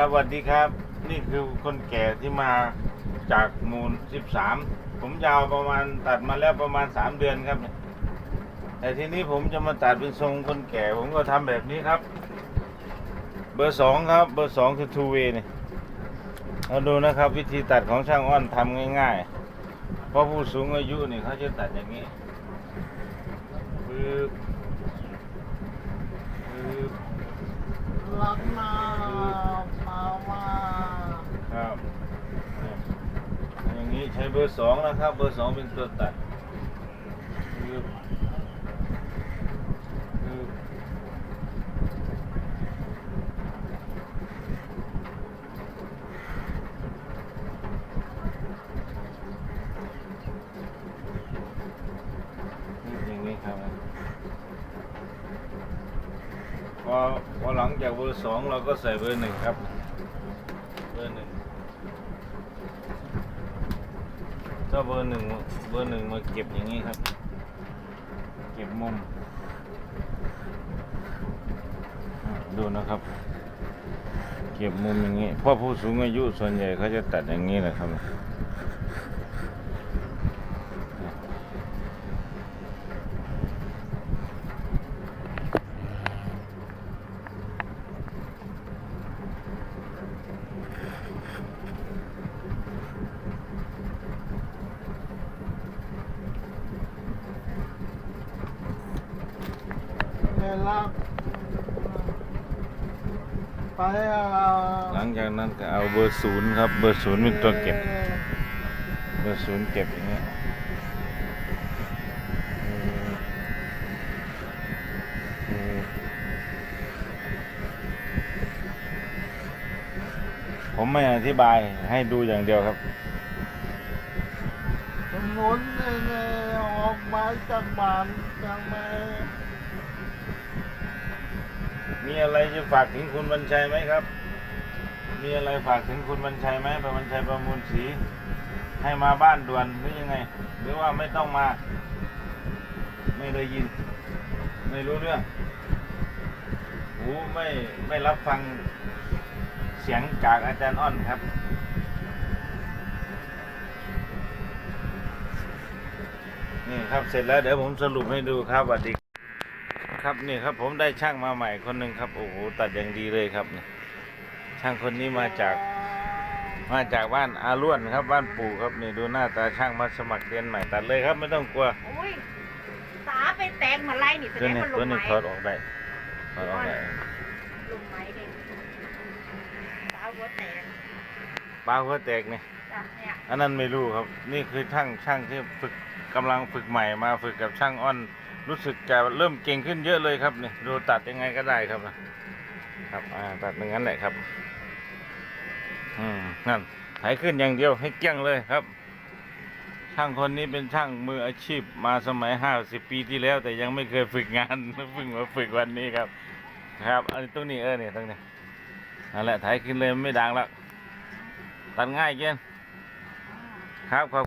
ครับสวัสดีครับ นี่คือคนแก่ที่มาจากมูล13ผมยาวประมาณตัดมาแล้วประมาณ3เดือนครับ แต่ทีนี้ผมจะมาตัดเป็นทรงคนแก่ ผมก็ทำแบบนี้ครับ เบอร์สองครับ เบอร์สองคือทูเวนี่เราดูนะครับ วิธีตัดของช่างอ้อนทำง่ายๆ เพราะผู้สูงอายุนี่เขาจะตัดอย่างนี้ปึ๊บปึ๊บ รักนามาว่า ครับเนี่ยอย่างนี้ ใช้เบอร์สองนะครับ เบอร์สองเป็นตัวตัดปึ๊บปึ๊บอย่างนี้ครับพอพอหลังจากเบอร์สองเราก็ใส่เบอร์หนึ่งครับ เบอร์หนึ่ง ก็เบอร์หนึ่งเบอร์หนึ่งมาเก็บอย่างนี้ครับ เก็บมุม ดูนะครับ เก็บมุมอย่างนี้เพราะผู้สูงอายุส่วนใหญ่เขาจะตัดอย่างนี้แหละครับ ลาไปอะหลังจากนั้นก็เอาเบอร์ศูนย์ครับ เบอร์ศูนย์เป็นตัวเก็บ เบอร์ศูนย์เก็บอย่างเงี้ยอืมอืมผมไม่อธิบายให้ดูอย่างเดียวครับสมุนเนี่ยออกมาจากบ้านจากแม่ มีอะไรจะฝากถึงคุณบัญชัยไหมครับ มีอะไรฝากถึงคุณบัญชัยไหมประบัญชัยประมูลศรีให้มาบ้านด่วนหรือยังไง หรือว่าไม่ต้องมา ไม่ได้ยิน ไม่รู้เรื่องหูไม่ไม่รับฟังเสียงจากอาจารย์อ้อนครับนี่ครับเสร็จแล้วเดี๋ยวผมสรุปให้ดูครับสวัสดี ครับนี่ครับ ผมได้ช่างมาใหม่คนหนึ่งครับโอ้โหตัดอย่างดีเลยครับนี่ช่างคนนี้มาจาก มาจากบ้านอาล้วนครับ บ้านปู่ครับนี่ดูหน้าตาช่างมาสมัครเรียนใหม่ตัดเลยครับ ไม่ต้องกลัวโอ้ยตาไปแตงมาไล่นี่แสตัวดงนี้ว่าลตัวงนี้ไม้ถอดออกได้ถอดออกได้ลงไม้เด็กตาหัวแตกปลาหัวแตกนี่จ้ะเนี่ยอันนั้นไม่รู้ครับ นี่คือช่างช่างที่ฝึกกำลังฝึกใหม่มาฝึกกับช่างอ้อน รู้สึกจะเริ่มเก่งขึ้นเยอะเลยครับนี่ดูตัดยังไงก็ได้ครับนะครับอ่าตัดอย่างนั้นแหละครับอืมนั่นไถขึ้นอย่างเดียวให้เกี้ยงเลยครับ ช่างคนนี้เป็นช่างมืออาชีพมาสมัยห้าสิบปีที่แล้ว แต่ยังไม่เคยฝึกงานเพิ่งมาฝึกวันนี้ครับ ครับ อันนี้ตรงนี้เออเนี่ยตรงนี้นั่นแหละไถขึ้นเลยไม่ดังแล้วตัดง่ายเกินครับขอบ